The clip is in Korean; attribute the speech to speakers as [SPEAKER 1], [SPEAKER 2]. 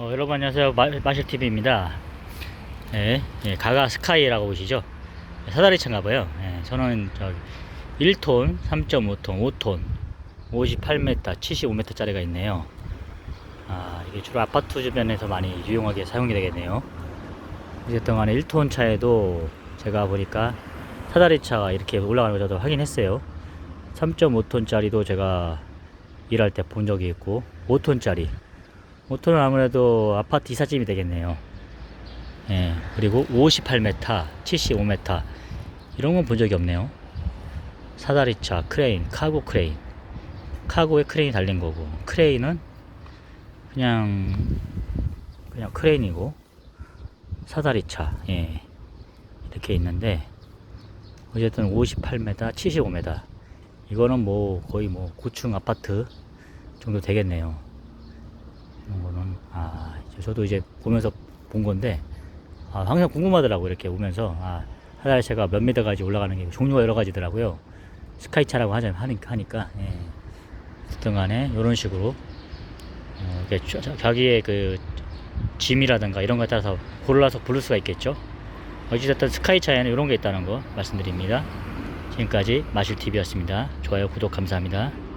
[SPEAKER 1] 어, 여러분 안녕하세요. 마, 마실TV입니다. 예, 예, 가가 스카이라고 보시죠? 사다리차인가 봐요. 예, 저는 저 1톤 3.5톤 5톤 58m 75m 짜리가 있네요. 아 이게 주로 아파트 주변에서 많이 유용하게 사용이 되겠네요. 어쨌든 간에 1톤 차에도 제가 보니까 사다리차가 이렇게 올라가는 거 저도 확인했어요. 3.5톤 짜리도 제가 일할 때 본 적이 있고 5톤 짜리 5톤은 아무래도 아파트 이삿짐이 되겠네요. 예, 그리고 58m, 75m 이런 건 본 적이 없네요. 사다리차, 크레인, 카고 크레인. 카고에 크레인이 달린 거고 크레인은 그냥 그냥 크레인이고 사다리차 예 이렇게 있는데 어쨌든 58m, 75m 이거는 뭐 거의 뭐 고층 아파트 정도 되겠네요. 이런 거는 아 저도 이제 보면서 본 건데 아, 항상 궁금하더라고 이렇게 오면서 아 하다리차가 몇 미터까지 올라가는 게 종류가 여러 가지더라고요. 스카이차라고 하자 하니까 하니까 예. 어쨌든 간에 이런 식으로 어, 자기의 그 짐이라든가 이런 거에 따라서 골라서 부를 수가 있겠죠. 어찌됐든 스카이차에는 이런 게 있다는 거 말씀드립니다. 지금까지 마실TV였습니다. 좋아요, 구독 감사합니다.